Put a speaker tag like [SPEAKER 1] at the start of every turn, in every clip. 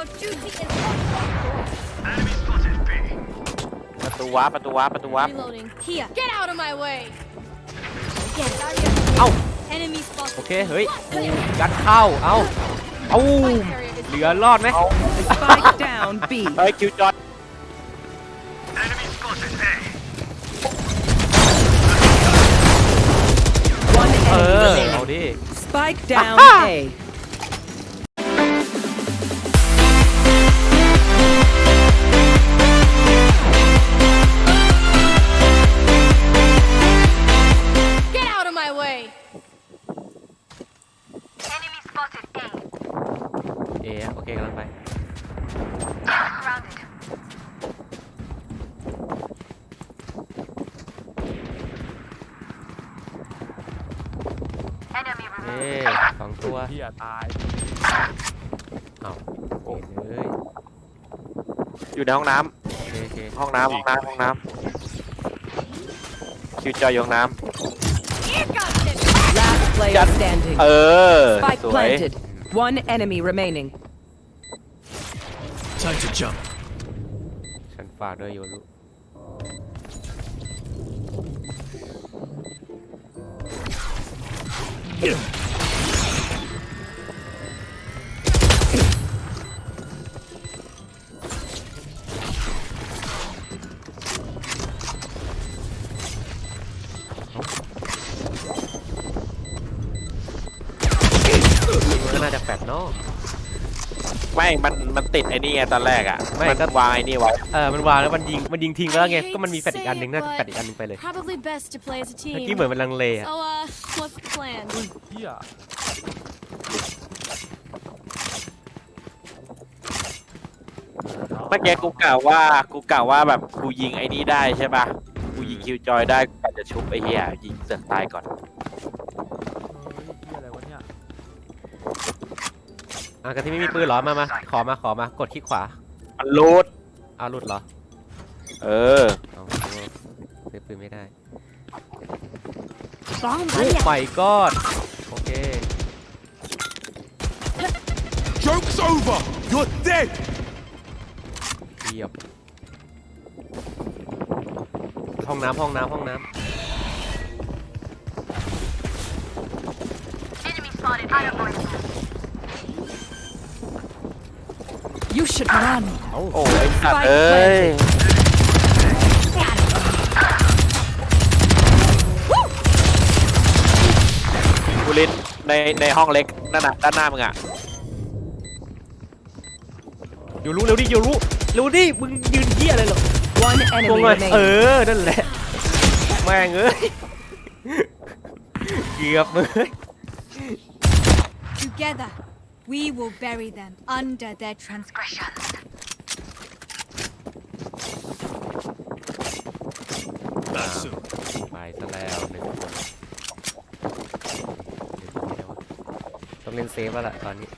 [SPEAKER 1] Your duty is
[SPEAKER 2] ประตูวาร์ปประตูวาร์ปประตูวาร์ป
[SPEAKER 1] reloading. Here. Get out of my way. Get
[SPEAKER 3] เอ้า
[SPEAKER 1] Enemy spotted.
[SPEAKER 3] โอเค เฮ้ยยัดเข้า เอ้า เอ้า เหลือรอดไหม
[SPEAKER 4] Spike down B.
[SPEAKER 2] เฮ้ยคิวจอย
[SPEAKER 4] One
[SPEAKER 3] เอ
[SPEAKER 4] enemy
[SPEAKER 3] อ
[SPEAKER 4] remaining.
[SPEAKER 3] เอาดิ
[SPEAKER 4] Spike down A.
[SPEAKER 1] my way.
[SPEAKER 3] เอโอเคกำลังไปเอ้สองตัว
[SPEAKER 5] เฮียตาย
[SPEAKER 3] เอ้าเอ้เอ้ย
[SPEAKER 2] อยู่ในห้องน้
[SPEAKER 3] โอเคโอเคำ
[SPEAKER 2] ห้องน้ำห้องน้ำห้องน้ำคิวจอยอยู่ห้องน้
[SPEAKER 4] Last player standing. ำ
[SPEAKER 2] เออ
[SPEAKER 4] Spike
[SPEAKER 2] สวย
[SPEAKER 4] planted. One enemy remaining.
[SPEAKER 5] time to jump
[SPEAKER 3] ฉันฝากด้วยโยรุ ก็
[SPEAKER 2] ม่มันมันติดไอ้นี่ไงตอนแรกอะ
[SPEAKER 3] ไม่
[SPEAKER 2] มัน
[SPEAKER 3] ก็
[SPEAKER 2] วางไอ้นี่ไว้
[SPEAKER 3] เออมันวางแล้วมันยิงมันยิงทิ้งไปแล้วไง
[SPEAKER 1] I hate
[SPEAKER 3] ก็มันมีแฟด
[SPEAKER 1] to
[SPEAKER 3] อีกอันหนึ่ง
[SPEAKER 1] say
[SPEAKER 3] น่า
[SPEAKER 1] it,
[SPEAKER 3] จะแฟดอีกอันหนึ่งไปเลย
[SPEAKER 1] Probably best to play as a
[SPEAKER 3] เมื่อ
[SPEAKER 1] team.
[SPEAKER 3] กี้เหมือนมันลังเลอะ
[SPEAKER 1] So, uh, what's the plan?
[SPEAKER 5] เฮีย
[SPEAKER 2] เมื่อกี้กูกล่าวว่ากูกล่าวว่าแบบกูยิงไอ้นี่ได้ใช่ป่ะกูยิงคิวจอยได้กูอาจจะชุบไอ้เหี้ยยิงเสือกตายก่อน
[SPEAKER 5] อะ
[SPEAKER 3] กันที่ไม่มีปืนเหรอ มามาขอมาขอมากดคลิกขวา
[SPEAKER 2] มันรูด
[SPEAKER 3] เอาหลุดเหรอ
[SPEAKER 2] เออ
[SPEAKER 3] เอาซื้อปืนไม่ได้
[SPEAKER 1] Bomb
[SPEAKER 3] โอ้ไปกอดโอเค
[SPEAKER 5] joke's over you're dead
[SPEAKER 3] เยียบห้องน้ำห้องน้ำห้องน้
[SPEAKER 4] You should run. ำ
[SPEAKER 3] เอ้า
[SPEAKER 2] โอ้ยสัตว์
[SPEAKER 4] Spike
[SPEAKER 2] เอ้ย
[SPEAKER 4] planted.
[SPEAKER 2] กูลินในในห้องเล็กนั่นน่ะด้านหน้ามึงอะ
[SPEAKER 3] อยู่รู้เร็วดิอยู่รู้เร็วดิมึงยืนเหี้ยอะไรเหรอ
[SPEAKER 4] One
[SPEAKER 3] ตรง
[SPEAKER 4] enemy
[SPEAKER 3] เลยเอ
[SPEAKER 4] remaining.
[SPEAKER 3] อนั่นแหละ แม่งเอ้ย เกือบเลย
[SPEAKER 1] Together, we will bury them under their transgressions.
[SPEAKER 3] ไปซะแล้วหนึ่งคนต้องเล่นเซฟแล้วล่ะตอนนี้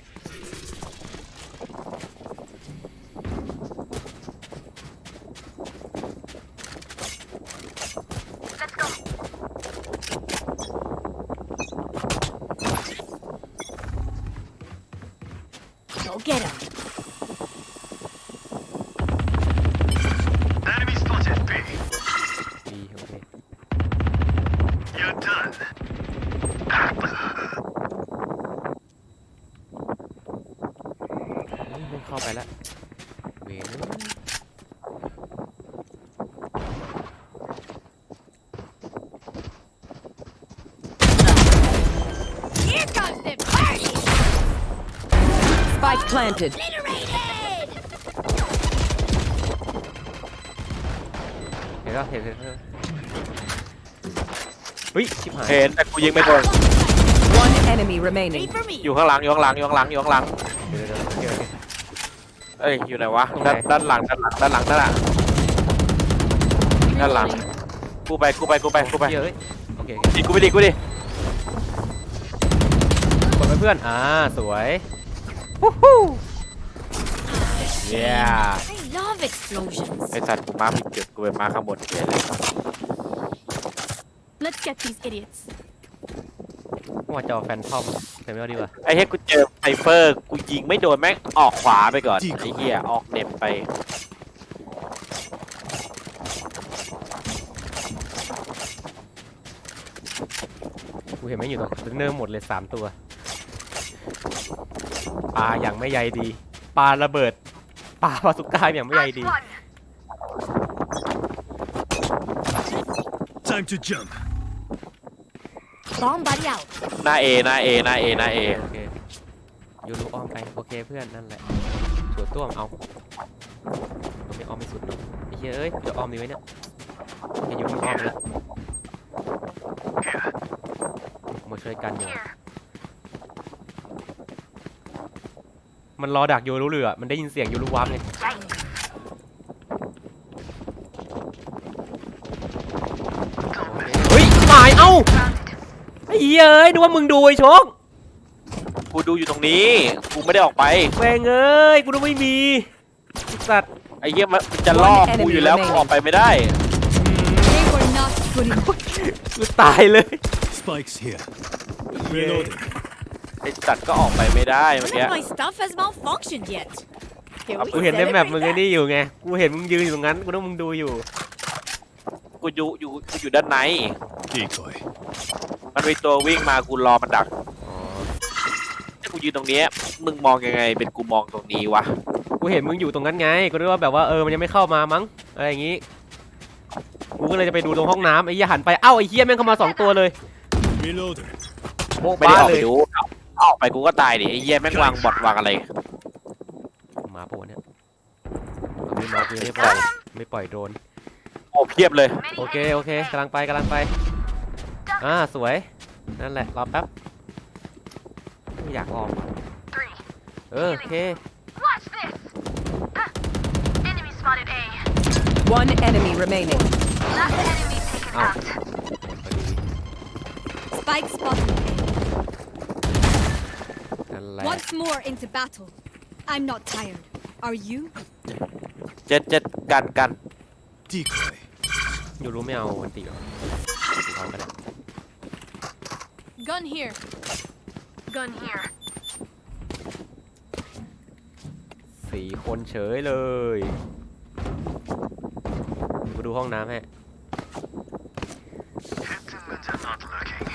[SPEAKER 4] planted.
[SPEAKER 1] Obliterated!
[SPEAKER 3] เห็นแล้วเห็นเห็นเห็นเฮ้ยชิบหาย
[SPEAKER 2] เห็นแต่กูยิงไม่โดน
[SPEAKER 4] One enemy remaining.
[SPEAKER 1] Wait for me.
[SPEAKER 2] อยู่ข้างหลังอยู่ข้างหลังอยู่ข้างหลังอยู่ข้างหลัง
[SPEAKER 3] เดี๋ยวเดี๋ยวเดี๋ยวโอเคโอเค
[SPEAKER 2] เอ้ยอยู่ไหนวะ
[SPEAKER 3] ตรงไหน
[SPEAKER 2] ด้านด้านหลังด้านหลังด้านหลังนั่นแหละด้านหลังกูไปกูไปกูไปกูไป
[SPEAKER 3] เหี้ยเอ้ยโอเคโอเค
[SPEAKER 2] ดิกูไปดิกูดิ
[SPEAKER 3] กดไปเพื่อน อ่า สวยฮู้ฮู้ เย้
[SPEAKER 1] I love explosions.
[SPEAKER 2] ไอสัตว์กูมาผิดจุดกูไปมาข้างบนเฉยเลย
[SPEAKER 1] Let's get these idiots.
[SPEAKER 3] ว่าจอแฟนทอมแต่ไม่เอาดีกว่า
[SPEAKER 2] ไอ้เฮ้ยกูเจอไซเฟอร์กูยิงไม่โดนแม่งออกขวาไปก่อนไอ้เหี้ยออกเน็บไป
[SPEAKER 3] กูเห็นไม่งอยู่ตรงเนิร์หมดเลยสามตัว ปลาอย่างไม่ใยดีปลาระเบิดปลาปลาสุก้าอย่างไม่ใยดี
[SPEAKER 6] Time to jump.
[SPEAKER 1] Bomb buddy out.
[SPEAKER 2] หน้าเอหน้าเอหน้าเอหน้าเอ
[SPEAKER 3] โอเคยูรู้อ้อมไปโอเคเพื่อนนั่นแหละถั่วต้วมเอาต้องไม่อ้อมไม่สุดเนอะไอ้เหี้ยเอ้ยกูจะอ้อมดีไหมเนี่ยจะยูมึงอ้อมเลยมาช่วยกันอยู่ มันรอดักยูรู้เรือมันได้ยินเสียงยูรู้วับไงเฮ้ยหมายเอ้าไอ้เหี้ยเอ้ยนึกว่ามึงดูไอ้โชค
[SPEAKER 2] กูดูอยู่ตรงนี้ กูไม่ได้ออกไป
[SPEAKER 3] แม่งเอ้ยกูต้องไม่มีไอ้สัตว์
[SPEAKER 2] ไอ้เหี้ยมันจะล่อกูอยู่แล้วกูออกไปไม่ได้
[SPEAKER 1] They were not good enough.
[SPEAKER 3] กูตายเลย
[SPEAKER 6] Spikes here. Reloading.
[SPEAKER 2] ไอ้จัดก็ออกไปไม่ได้เมื่อ
[SPEAKER 1] None
[SPEAKER 2] กี้
[SPEAKER 1] of my stuff has malfunctioned yet. Can we
[SPEAKER 3] กูเห็นในแมป
[SPEAKER 1] celebrate
[SPEAKER 3] มึงไอ้
[SPEAKER 1] that?
[SPEAKER 3] นี่อยู่ไง กูเห็นมึงยืนอยู่ตรงนั้น กูต้องมึงดูอยู่
[SPEAKER 2] กูอยู่อยู่กูอยู่ด้านใน
[SPEAKER 6] Decoy.
[SPEAKER 2] มันมีตัววิ่งมากูรอมันดัก
[SPEAKER 3] อ๋อ
[SPEAKER 2] ถ้ากูยืนตรงเนี้ยมึงมองยังไงเป็นกูมองตรงนี้วะ
[SPEAKER 3] กูเห็นมึงอยู่ตรงนั้นไง กูนึกว่าแบบว่าเออ มันยังไม่เข้ามามั้ง อะไรอย่างงี้ กูก็เลยจะไปดูตรงห้องน้ำไอ้เหี้ยหันไป เอ้าไอ้เหี้ยแม่งเข้ามาสองตัวเลย
[SPEAKER 6] Reloading.
[SPEAKER 3] โบ๊ะ
[SPEAKER 2] ไม่ได้
[SPEAKER 3] บ้า
[SPEAKER 2] ออก
[SPEAKER 3] เล
[SPEAKER 2] ไป
[SPEAKER 3] ย
[SPEAKER 2] ดูเอาเอาออกไปกูก็ตายดิไอ้เหี้ยแม่งวางบอดวางอะไร
[SPEAKER 3] มาปะวะเนี่ยเอาไม่มากูยังไม่ปล่อยไม่ปล่อยโดรน
[SPEAKER 2] โอ้เพียบเลย
[SPEAKER 3] โอเคโอเคกำลังไปกำลังไป อ่าสวย นั่นแหละรอแป๊บไม่อยากออกว่ะเออโอเค
[SPEAKER 7] Watch this! Huh. Enemy spotted A.
[SPEAKER 4] One enemy remaining.
[SPEAKER 7] Last enemy taken
[SPEAKER 3] Ow.
[SPEAKER 7] out.
[SPEAKER 1] Spike spotted.
[SPEAKER 3] นั่นแหละ
[SPEAKER 1] Once more into battle. I'm not tired. Are you?
[SPEAKER 2] เจ็ดเจ็ดกันกัน
[SPEAKER 6] Decoy.
[SPEAKER 3] อยู่รู้ไม่เอาวันติเหรอเอาก็ได้
[SPEAKER 1] Gun here.
[SPEAKER 7] Gun here.
[SPEAKER 3] สี่คนเฉยเลยกูดูห้องน้ำให้
[SPEAKER 6] Gentlemen are not looking.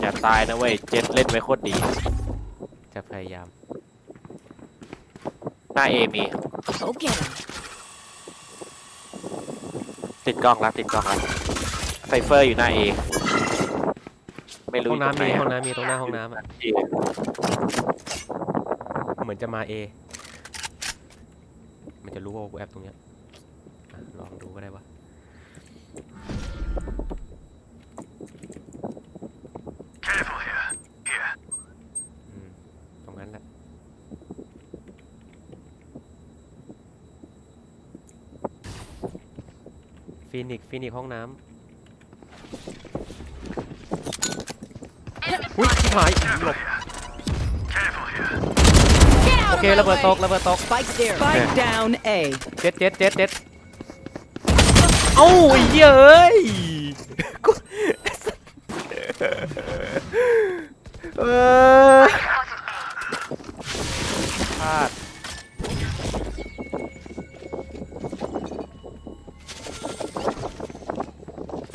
[SPEAKER 2] อย่า ตายนะเว้ย เจ็ดเล่นไว้โคตรดี
[SPEAKER 3] จะพยายาม
[SPEAKER 2] หน้าเอมี
[SPEAKER 1] Go get him.
[SPEAKER 2] ติดกล้องแล้วติดกล้องแล้วไซเฟอร์อยู่หน้าเอ ไม่รู้
[SPEAKER 3] ห้องน้ำมี
[SPEAKER 2] ยู่
[SPEAKER 3] ห้อง
[SPEAKER 2] ตรไห
[SPEAKER 3] น้ำมีตรงหน้าห้องน้ำอะ
[SPEAKER 2] เอ
[SPEAKER 3] เหมือนจะมาเอ มันจะรู้ว่ากูแอบตรงเนี้ยอะลองดูก็ได้วะ
[SPEAKER 6] Careful here. Here.
[SPEAKER 3] อืมตรงนั้นแหละ ฟีนิกซ์ฟีนิกซ์ห้องน้ำอุ้ยชิบหายหลบ
[SPEAKER 6] Careful here.
[SPEAKER 3] โอเคระเบิดตกระเบิดตก
[SPEAKER 4] Spike there. Spike down A.
[SPEAKER 3] เจ็ดเจ็ดเจ็ดเจ็ดเอ้าไอ้เหี้ยเอ้ยกูเออ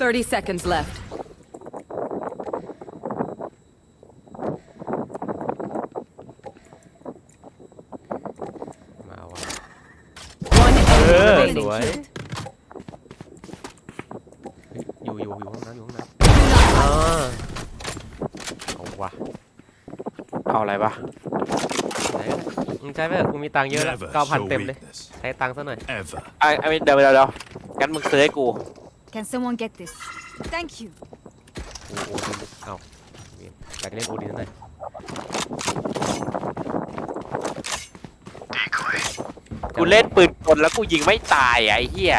[SPEAKER 4] 30 seconds left.
[SPEAKER 3] มาว่ะ
[SPEAKER 4] One enemy
[SPEAKER 3] Ờ,
[SPEAKER 4] remaining.
[SPEAKER 3] สวยอยู่อยู่อยู่ห้องน้ำอยู่ห้องน้ำอ่าเอาว่ะ
[SPEAKER 2] เอาอะไรปะ
[SPEAKER 3] ไหนก็ได้มึงใช้ไหมกูมีตังค์เยอะแล้ว
[SPEAKER 6] Never
[SPEAKER 3] เก้าพัน
[SPEAKER 6] show
[SPEAKER 3] เต็มเลย
[SPEAKER 6] weakness.
[SPEAKER 3] ใช้ตังค์ซะหน่อย
[SPEAKER 6] Ever.
[SPEAKER 2] ไอ้ไอ้เดี๋ยวเดี๋ยวเดี๋ยวงั้นมึงซื้อให้กู
[SPEAKER 1] Can someone get this? Thank you.
[SPEAKER 3] โอ้โหดินเอ้าเวียนอยากจะเล่นโอดินหน่อย
[SPEAKER 6] Decoy.
[SPEAKER 2] กูเล่นปืนกลแล้วกูยิงไม่ตายอะไอ้เหี้ย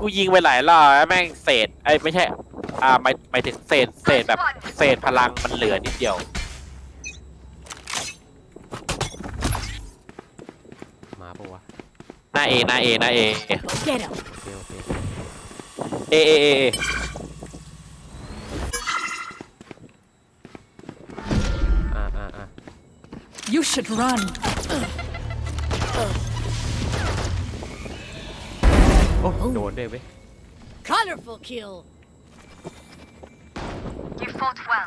[SPEAKER 2] กูยิงไปหลายรอบแล้วแม่งเศษไอ้ยไม่ใช่ อ่าหมายหมายถึงเศษเศษแบบเศษพลังมันเหลือนิดเดียว
[SPEAKER 3] มาปะวะ
[SPEAKER 2] หน้าเอหน้าเอหน้าเอ
[SPEAKER 1] Go get him.
[SPEAKER 3] โอเคโอเค
[SPEAKER 2] เอเอเออ่าอ่าอ่า
[SPEAKER 1] You should run.
[SPEAKER 3] โอ้โดนได้วยเว้
[SPEAKER 1] Colorful kill.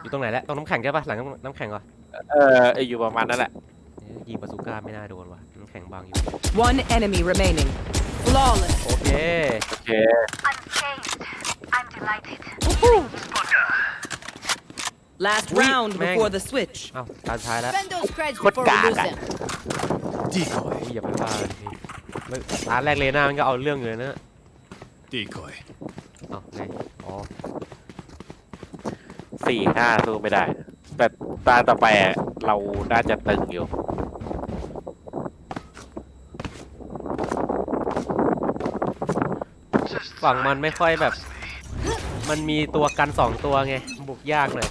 [SPEAKER 3] อยู่ตรงไหนแล้วตรงน้ำแข็งใช่ปะหลังน้ำแข็งก่อน
[SPEAKER 2] เออออยู่ประมาณนั้นแหละ
[SPEAKER 3] ยิงปาสุก้าไม่น่าโดนว่ะน้ำแข็งบางอยู่
[SPEAKER 4] One enemy remaining. Flawless.
[SPEAKER 3] โอเค
[SPEAKER 2] โอเค
[SPEAKER 4] Last
[SPEAKER 3] Wait,
[SPEAKER 4] round
[SPEAKER 3] man.
[SPEAKER 4] before the switch.
[SPEAKER 3] เอ้าตาสุดท้ายแล้ว
[SPEAKER 1] Spend those creds
[SPEAKER 2] Khuất
[SPEAKER 1] before
[SPEAKER 2] cả
[SPEAKER 1] we lose
[SPEAKER 2] cả.
[SPEAKER 1] them.
[SPEAKER 6] Decoy.
[SPEAKER 3] อุ้ยอย่าไปว่าเลยพี่ไม่ตาแรกเลน่ามันก็เอาเรื่องเลยนะ
[SPEAKER 6] Decoy.
[SPEAKER 3] เอ้าไงอ๋อ
[SPEAKER 2] สี่ห้าสู้ไม่ได้ แต่ตาต่อไปอะเราน่าจะตึงอยู่
[SPEAKER 3] ฝั่งมันไม่ค่อยแบบ มันมีตัวกันสองตัวไง บุกยากหน่อย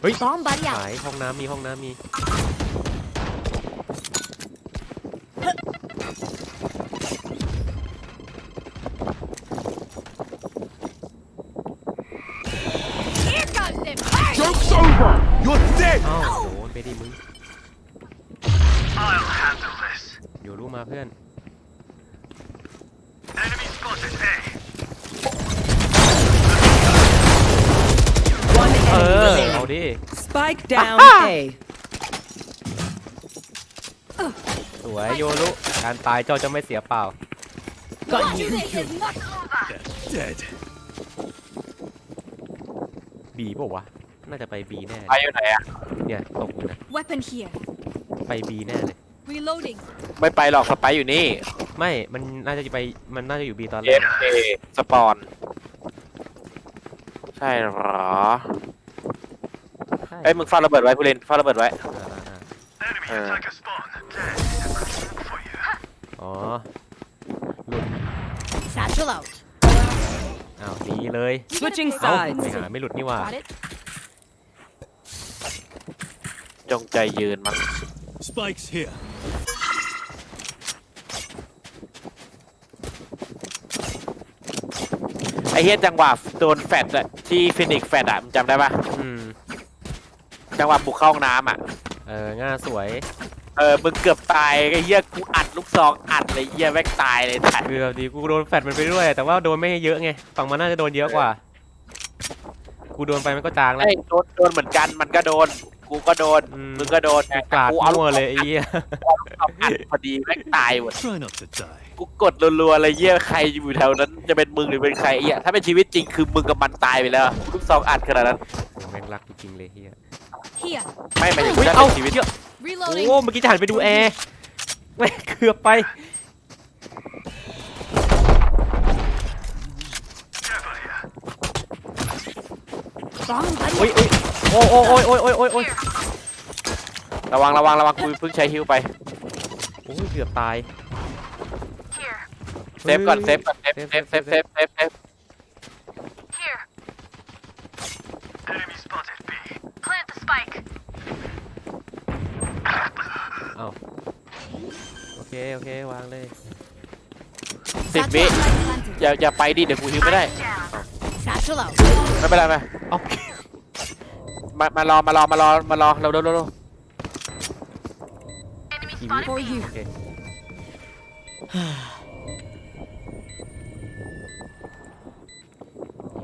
[SPEAKER 3] เฮ้ย
[SPEAKER 1] Bomb buddy out.
[SPEAKER 3] หายห้องน้ำมีห้องน้ำมี
[SPEAKER 1] Here comes the
[SPEAKER 5] Joke's over! You're dead!
[SPEAKER 3] อ้าวโดนไปดิมึง
[SPEAKER 6] I'll handle this.
[SPEAKER 3] อยู่รู้มาเพื่อน
[SPEAKER 6] Enemy spotted A.
[SPEAKER 4] One
[SPEAKER 3] เอ
[SPEAKER 4] enemy
[SPEAKER 3] อเอา
[SPEAKER 4] remaining.
[SPEAKER 3] ดิ
[SPEAKER 4] Spike down A.
[SPEAKER 3] สวยโยรุการตายเจ้าจะไม่เสียเปล่า
[SPEAKER 4] Got you.
[SPEAKER 1] This is not over.
[SPEAKER 6] Dead.
[SPEAKER 3] บีป่าวะ น่าจะไปบีแน่
[SPEAKER 2] ไปอยู่ไหนอะ
[SPEAKER 3] เนี่ยตกอยู่นะ
[SPEAKER 1] Weapon here.
[SPEAKER 3] ไปบีแน่เลย
[SPEAKER 1] Reloading.
[SPEAKER 2] ไม่ไปหรอกสไปร์อยู่นี่
[SPEAKER 3] ไม่ มันน่าจะไป มันน่าจะอยู่บีตอนแร
[SPEAKER 2] เอก ฟเอสปอน ใช่เหรอ
[SPEAKER 3] ใช่
[SPEAKER 2] เอ้ยมึงฟาดระเบิดไว้ผู้เล่นฟาดระเบิดไว้
[SPEAKER 3] อ่าอ่าอ่า
[SPEAKER 6] Enemy
[SPEAKER 2] Uh.
[SPEAKER 6] attacker spawn. Dead. Look for you.
[SPEAKER 3] อ๋อหลุด
[SPEAKER 1] Satchel out.
[SPEAKER 3] อ้าวดีเลย
[SPEAKER 4] Switching
[SPEAKER 3] เอ้า
[SPEAKER 4] sides.
[SPEAKER 3] ไม่หาไม่หลุดนี่หว่า
[SPEAKER 1] Got it?
[SPEAKER 2] จงใจยืนมัน
[SPEAKER 6] Spikes here.
[SPEAKER 2] ไอ้เฮียจังหวะโดนแฟดอะที่ฟินิกแฟดอะมึงจำได้ปะ
[SPEAKER 3] อืม
[SPEAKER 2] จังหวะบุกเข้าห้องน้ำอะ
[SPEAKER 3] เออง่าสวย
[SPEAKER 2] เออ มึงเกือบตายไอ้เฮียกูอัดลูกซองอัดเลยเฮียแม่งตายเลยถ่าย
[SPEAKER 3] คือแบบดีกูโดนแฟดมันไปด้วย แต่ว่าโดนไม่เยอะไงฝั่งมันน่าจะโดนเยอะกว่า กูโดนไปมันก็จางแล้ว
[SPEAKER 2] ไอ้ยโดนโดนเหมือนกัน มันก็โดน กูก็โดน
[SPEAKER 3] อืม
[SPEAKER 2] มึงก็โดน
[SPEAKER 3] กราด
[SPEAKER 2] กูเอาลู
[SPEAKER 3] มั่
[SPEAKER 2] ก
[SPEAKER 3] ว
[SPEAKER 2] ซอง
[SPEAKER 3] เลยไอ้เหี้ย
[SPEAKER 2] อัดพอดีแม่งตายหมด
[SPEAKER 6] Try not to die.
[SPEAKER 2] กูกดรัวๆเลยเยี่ยใครอยู่แถวนั้น จะเป็นมึงหรือเป็นใครเอี้ยถ้าเป็นชีวิตจริงคือมึงกับมันตายไปแล้ว ลูกซองอัดขนาดนั้น
[SPEAKER 3] โอ้แม่งรักกูจริงเลยเฮีย
[SPEAKER 1] Here.
[SPEAKER 2] ไม่หมายถึง
[SPEAKER 3] อุ้ย
[SPEAKER 2] ถ้า
[SPEAKER 3] เอ้า
[SPEAKER 2] เป็นชีวิต
[SPEAKER 3] เหี้ย
[SPEAKER 1] Reloading.
[SPEAKER 3] โอ้เมื่อกี้จะหันไปดูแอร์แม่งเกือบไป
[SPEAKER 6] Careful here.
[SPEAKER 1] Bomb buddy
[SPEAKER 3] อุ้ยอุ้ยโอ้โอ้โอ้ยโอ้ยโอ้ยโอ้ยโอ้ย
[SPEAKER 2] ระวังระวังระวังกูเพิ่งใช้ฮิวไป
[SPEAKER 3] โอ้ยเกือบตาย
[SPEAKER 7] Here.
[SPEAKER 2] เซฟก่อนเซฟก่อนเซฟเซฟเซฟเซฟเซฟเซฟ
[SPEAKER 7] Here.
[SPEAKER 6] Enemy spotted B.
[SPEAKER 7] Plant the spike.
[SPEAKER 3] เอ้า โอเคโอเควางเลย
[SPEAKER 2] สิบ
[SPEAKER 1] Satchel
[SPEAKER 2] วิ
[SPEAKER 1] out. planted.
[SPEAKER 2] อย่าอย่าไปดิเดี๋ยวกูฮิวไม่ได้
[SPEAKER 7] Eyes down.
[SPEAKER 1] Satchel out.
[SPEAKER 2] ไม่เป็นไรไหม
[SPEAKER 3] เอ้า
[SPEAKER 2] มามารอมารอมารอมารอเราเร็วเร็วเร็ว
[SPEAKER 7] Enemy
[SPEAKER 3] Give
[SPEAKER 7] spotted
[SPEAKER 1] For
[SPEAKER 7] B.
[SPEAKER 1] you.
[SPEAKER 3] โอเค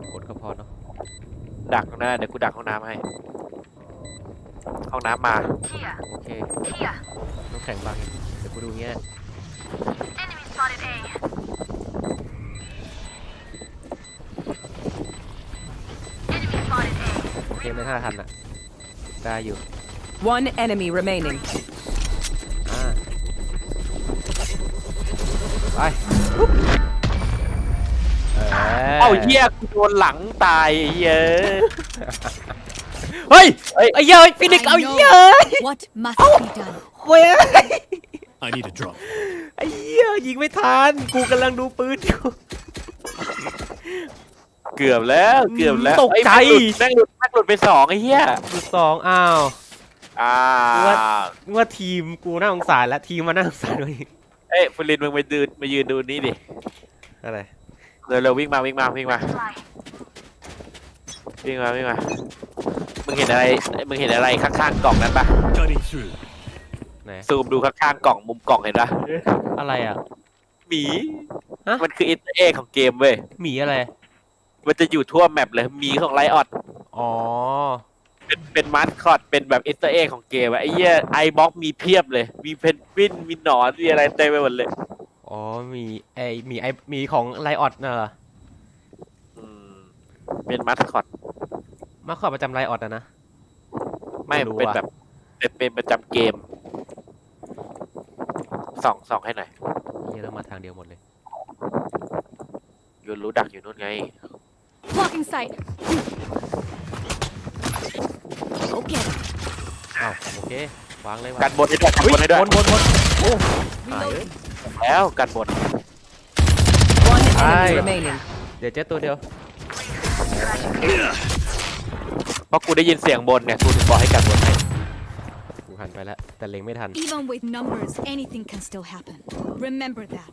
[SPEAKER 3] มีผลก็พอเนาะ
[SPEAKER 2] ดักตรงนั้นนะเดี๋ยวกูดักห้องน้ำให้ ห้องน้ำมา
[SPEAKER 7] Here.
[SPEAKER 3] โอเค
[SPEAKER 7] Here.
[SPEAKER 3] น้ำแข็งบางอีกเดี๋ยวกูดูเงี้ย
[SPEAKER 7] Enemy spotted A. Enemy spotted A.
[SPEAKER 3] โอเคไม่ท่าทันอะ ได้อยู่
[SPEAKER 4] One enemy remaining.
[SPEAKER 3] อ่าไปเออ
[SPEAKER 2] เอ้าเหี้ยกูโดนหลังตายไอ้เหี้ย
[SPEAKER 3] เฮ้ย
[SPEAKER 2] เฮ้ย
[SPEAKER 3] ไอ้เหี้ยเฮ้ยฟินิกซ์
[SPEAKER 1] I
[SPEAKER 3] เอา
[SPEAKER 1] know
[SPEAKER 3] เหี้ยเอ้ย
[SPEAKER 1] What must be done?
[SPEAKER 3] เว้ย
[SPEAKER 6] I need a drop.
[SPEAKER 3] ไอ้เหี้ยยิงไม่ทันกูกำลังดูปืนอยู่
[SPEAKER 2] เกือบแล้วเกือบแล้ว
[SPEAKER 3] ตกใจ
[SPEAKER 2] เอ้ยแม่งหลุดแม่งหลุดแม่งหลุดไปสองไอ้เหี้ย
[SPEAKER 3] จุดสองอ้าว
[SPEAKER 2] อ่า
[SPEAKER 3] ว่าว่าทีมกูน่าสงสารแล้วทีมมาน่าสงสารด้วยอีก
[SPEAKER 2] เอ้ยฟลินมึงไปยืนมายืนดูนี่ดิ
[SPEAKER 3] อะไร
[SPEAKER 2] เร็วเร็ววิ่งมาวิ่งมาวิ่งมา
[SPEAKER 7] Fly.
[SPEAKER 2] วิ่งมาวิ่งมา มึงเห็นอะไร มึงเห็นอะไรข้างๆกล่องนั้นปะ
[SPEAKER 6] Cutting through.
[SPEAKER 3] ไหน
[SPEAKER 2] ซูมดูข้างๆกล่องมุมกล่องเห็นปะ
[SPEAKER 3] อะไรอะ
[SPEAKER 2] หมี
[SPEAKER 3] ฮะ
[SPEAKER 2] มันคืออินเตอร์เอของเกมเว้ย
[SPEAKER 3] หมีอะไร
[SPEAKER 2] มันจะอยู่ทั่วแมปเลยหมีของไลออด
[SPEAKER 3] อ๋อ
[SPEAKER 2] เป็นเป็นมาสคอตเป็นแบบอินเตอร์เอของเกมอะไอ้เหี้ยไอบ็อกมีเพียบเลย มีเพนกวินมีหนอนมีอะไรเต็มไปหมดเลย
[SPEAKER 3] อ๋อหมีไอหมีไอหมีของไลออดน่ะเหรอ
[SPEAKER 2] อืมเป็นมาสคอต
[SPEAKER 3] มาขอประจำไลออดอะนะ
[SPEAKER 2] ไม่
[SPEAKER 3] ไม่รู้
[SPEAKER 2] เป็น
[SPEAKER 3] อะ
[SPEAKER 2] แบบเป็นเป็นประจำเกมส่องส่องให้หน่อย
[SPEAKER 3] เฮียเรามาทางเดียวหมดเลย
[SPEAKER 2] ยูรู้ดักอยู่นู่นไง
[SPEAKER 1] Blocking sight. Go get him.
[SPEAKER 3] อ้าวโอเควางเลยวาง
[SPEAKER 2] กันบนให้ด้วยกันบนให้ด้วย
[SPEAKER 3] บนบนบนโอ้หายเลย
[SPEAKER 2] แล้วกันบน
[SPEAKER 4] One
[SPEAKER 3] Aye.
[SPEAKER 4] enemy remaining.
[SPEAKER 3] เดี๋ยวเจ๊ตัวเดียว
[SPEAKER 2] เพ พราะกูได้ยินเสียงบนเนี่ยกูถึงบอกให้กัดบนให้
[SPEAKER 3] กูหันไปแล้วแต่เล็งไม่ทัน
[SPEAKER 1] Even with numbers, anything can still happen. Remember that.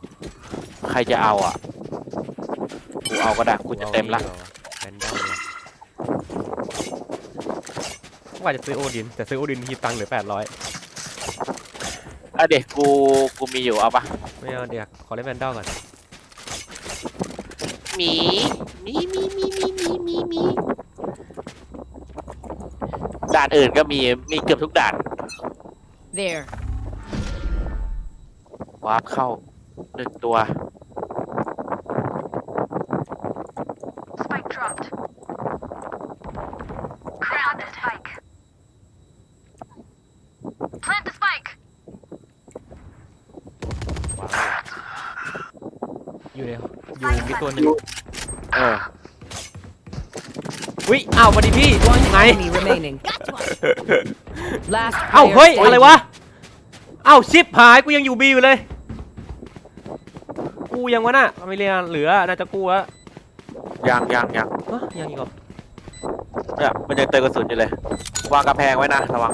[SPEAKER 2] ใครจะเอาอะกูเอาก็ได้กูจะเต็มละ
[SPEAKER 3] แบนด้าเลยว่าจะซื้อโอดินแต่ซื้อโอดินทีตังค์เหลือแปดร้อย
[SPEAKER 2] อะเด็กกูกูมีอยู่เอาปะ
[SPEAKER 3] ไม่เอาเด็กขอเล่นแบนด้าก่อน
[SPEAKER 2] หมีมีมีมีมีมีมี ด่านอื่นก็มีมีเกือบทุกด่าน
[SPEAKER 4] There.
[SPEAKER 2] วาร์ปเข้าหนึ่งตัว
[SPEAKER 7] Spike dropped. Grab the spike. Plant the spike.
[SPEAKER 3] วางเลยอยู่ในอยู่มีตัวหนึ่ง
[SPEAKER 2] เออ
[SPEAKER 3] อุ้ยอ้าวสวัสดีพี่
[SPEAKER 4] One
[SPEAKER 3] ไง
[SPEAKER 4] enemy remaining. Last
[SPEAKER 3] เอ้า
[SPEAKER 4] player
[SPEAKER 3] เฮ้ย
[SPEAKER 4] standing.
[SPEAKER 3] อะไรวะ เอ้าชิปหายกูยังอยู่บีอยู่เลย กูยังวะน่ะไม่เรียนเหลือน่าจะกูวะ
[SPEAKER 2] ยังยังยัง
[SPEAKER 3] ฮะยังอีกเหรอ
[SPEAKER 2] เนี่ยมันยังเติมกระสุนอยู่เลย วางกระแพงไว้นะระวัง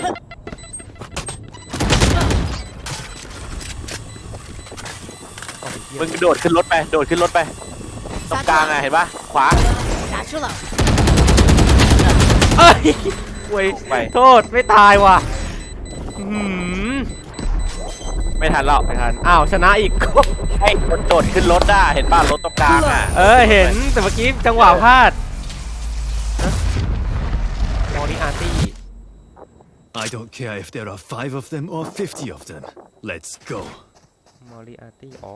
[SPEAKER 3] เอ้าไอ้เหี้ย
[SPEAKER 2] มึงโดดขึ้นรถไป โดดขึ้นรถไป ตรงกลางอะเห็นปะขวา
[SPEAKER 1] Satchel out.
[SPEAKER 3] เอ้ยเว้ย
[SPEAKER 2] ไป
[SPEAKER 3] โทษไม่ตายว่ะอื้อหืม
[SPEAKER 2] ไม่ทันแล้ว
[SPEAKER 3] ไม่ทันอ้าวชนะอีก
[SPEAKER 2] ให้คนโดดขึ้นรถได้เห็นป่ะรถตรงกลางอะ
[SPEAKER 3] เออเห็นแต่เมื่อกี้จังหวะพลาดมอนี่อาร์ตี้
[SPEAKER 6] I don't care if there are five of them or fifty of them. Let's go.
[SPEAKER 3] มอริอาร์ตี้ อ๋อ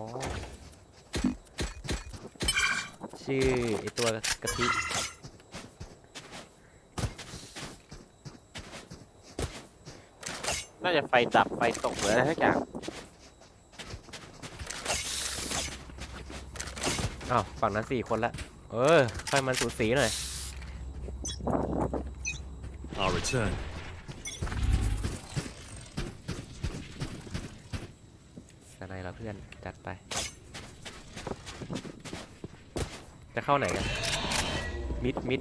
[SPEAKER 3] ชื่อไอตัวกะทิ
[SPEAKER 2] น่าจะไฟดับไฟตกหรืออะไรสักอย่าง
[SPEAKER 3] อ้าวฝั่งนั้นสี่คนละ เออค่อยมันสูสีหน่อย
[SPEAKER 6] I'll return.
[SPEAKER 3] สนายเราเพื่อนจัดไป จะเข้าไหนกัน มิดมิด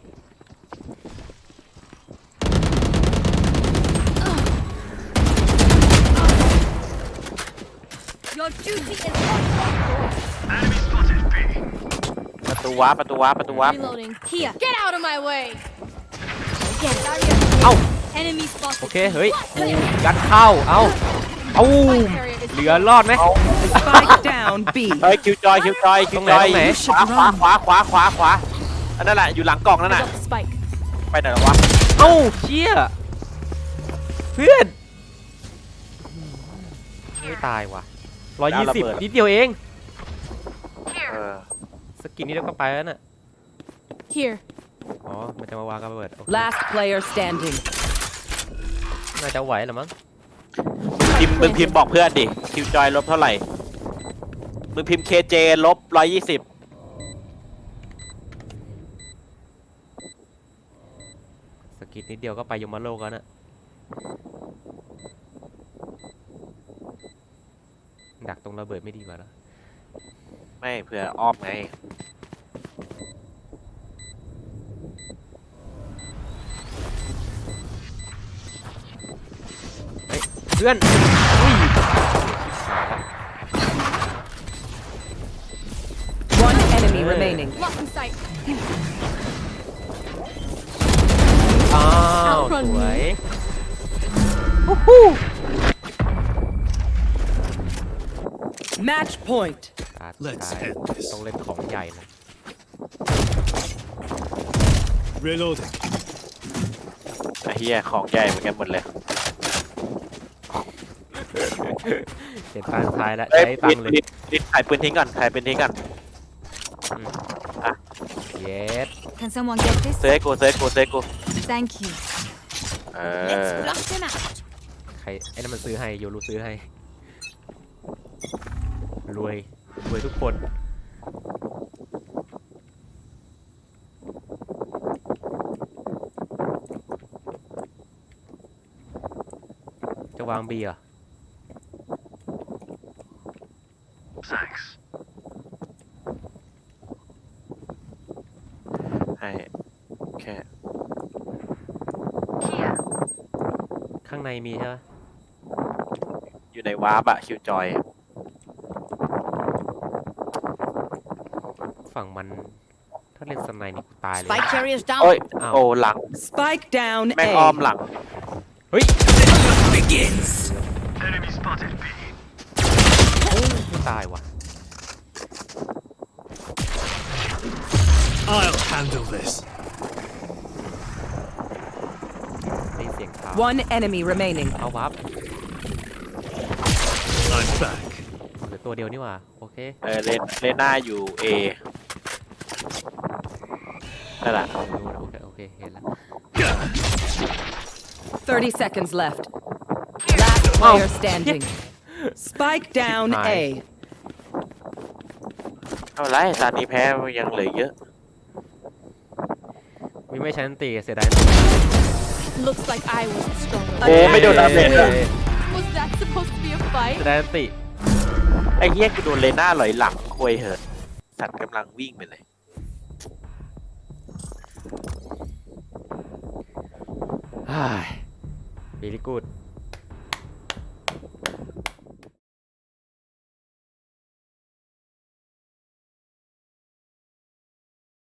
[SPEAKER 1] Your duty is
[SPEAKER 6] Enemy spotted B.
[SPEAKER 2] ประตูวาร์ปประตูวาร์ปประตูวาร์ป
[SPEAKER 1] reloading. Here. Get out of my way. Get out of here.
[SPEAKER 3] เอ้า
[SPEAKER 1] Enemy spotted.
[SPEAKER 3] โอเค เฮ้ยกูยัดเข้า เอ้าเอ้าเหลือรอดไหม
[SPEAKER 4] Spike down B.
[SPEAKER 2] เฮ้ยคิวจอยคิวจอยคิวจอย
[SPEAKER 3] ตรงไหน
[SPEAKER 2] ขวาขวาขวาขวาขวาขวาอันนั่นแหละอยู่หลังกล่องนั่น
[SPEAKER 1] I
[SPEAKER 2] น่ะ
[SPEAKER 1] got the spike.
[SPEAKER 2] ไปไหนแล้ววะ
[SPEAKER 3] เอ้าเชี่ยเพื่อนไม่ตายว่ะ ร้อยยี่สิบนิดเดียวเอง
[SPEAKER 2] เออ
[SPEAKER 3] สกินนี้เดียวก็ไปแล้วน่ะ
[SPEAKER 1] Here.
[SPEAKER 3] อ๋อ มันจะมาวางระเบิดโอเค
[SPEAKER 4] Last player standing.
[SPEAKER 3] น่าจะไหวเหรือมั้ง
[SPEAKER 2] พิมพ์มึงพิมพ์บอกเพื่อนดิคิวจอยลบเท่าไหร่มึงพิมพ์เคเจลบร้อยยี่สิบ
[SPEAKER 3] สกินนิดเดียวก็ไปยมโลกแล้วน่ะ ดักตรงระเบิดไม่ดีกว่าเหรอ
[SPEAKER 2] ไม่เผื่ออ้อมไง
[SPEAKER 3] เพื่อนอุ้ย
[SPEAKER 4] One enemy remaining.
[SPEAKER 1] Blocking sight.
[SPEAKER 3] อ้าว สวย
[SPEAKER 4] Match point.
[SPEAKER 3] ตา
[SPEAKER 6] Let's
[SPEAKER 3] ท้าย
[SPEAKER 6] end this.
[SPEAKER 3] ต้องเล่นของใหญ่เลย
[SPEAKER 6] Reloading.
[SPEAKER 2] ไอ้เหี้ยของใหญ่เหมือนกันหมดเลย
[SPEAKER 3] เห็นตาสุดท้ายแล้ว
[SPEAKER 2] เอ้ย
[SPEAKER 3] ใช้ตั
[SPEAKER 2] ลิ
[SPEAKER 3] ง
[SPEAKER 2] ด
[SPEAKER 3] ค์เลย
[SPEAKER 2] ลิดลิดถ่ายปืนทิ้งก่อนถ่ายปืนทิ้งก่อน
[SPEAKER 3] เย็ด
[SPEAKER 1] Can someone get this?
[SPEAKER 2] เซฟกูเซฟกูเซฟกู
[SPEAKER 1] Thank you.
[SPEAKER 2] เอ
[SPEAKER 1] Let's
[SPEAKER 2] อ
[SPEAKER 1] flush them out.
[SPEAKER 3] ใครไอ้นั่นมันซื้อให้ โยรู้ซื้อให้ รวย รวยทุกคน จะวางบีเหรอะ
[SPEAKER 2] ให้แค่
[SPEAKER 7] Here.
[SPEAKER 3] ข้างในมีใช่ไหม
[SPEAKER 2] อยู่ในวาร์ปอะคิวจอย
[SPEAKER 3] ฝั่งมัน ถ้าเล่นสไนนี่กูตายเลย
[SPEAKER 4] Spike carriers down.
[SPEAKER 2] โอ้ย
[SPEAKER 3] อ้าว
[SPEAKER 2] โอ้หลัง
[SPEAKER 4] Spike down
[SPEAKER 2] แม่งอ้อม
[SPEAKER 4] A.
[SPEAKER 2] หลัง
[SPEAKER 3] เฮ้ย
[SPEAKER 5] Enemy spotted B.
[SPEAKER 3] ไม่ตายว่ะ
[SPEAKER 6] I'll handle this.
[SPEAKER 3] ได้ยินเสียงเท้า
[SPEAKER 4] One enemy remaining.
[SPEAKER 3] เอาวับ
[SPEAKER 6] I'm back.
[SPEAKER 3] เหลือตัวเดียวนี่หว่า โอเค
[SPEAKER 2] เออเลนเลน่าอยู่เอ นั่นแหละ
[SPEAKER 3] โอเคโอเคเห็นแล้ว
[SPEAKER 4] 30 seconds left. Last player standing. Spike down A.
[SPEAKER 2] เอาไรตอนนี้แพ้ยังเหลือเยอะ
[SPEAKER 3] มีไม่ใช้นันตีเสียดาย
[SPEAKER 1] Looks like I was the stronger.
[SPEAKER 2] โอ้ไม่โดนดาเมจเลย
[SPEAKER 1] Was that supposed to be a fight?
[SPEAKER 3] เสียดายนันติ
[SPEAKER 2] ไอ้เหี้ยกูโดนเลน่าหลอยหลังควยเหอะสัตว์กำลังวิ่งไปเลย
[SPEAKER 3] บิลิกูด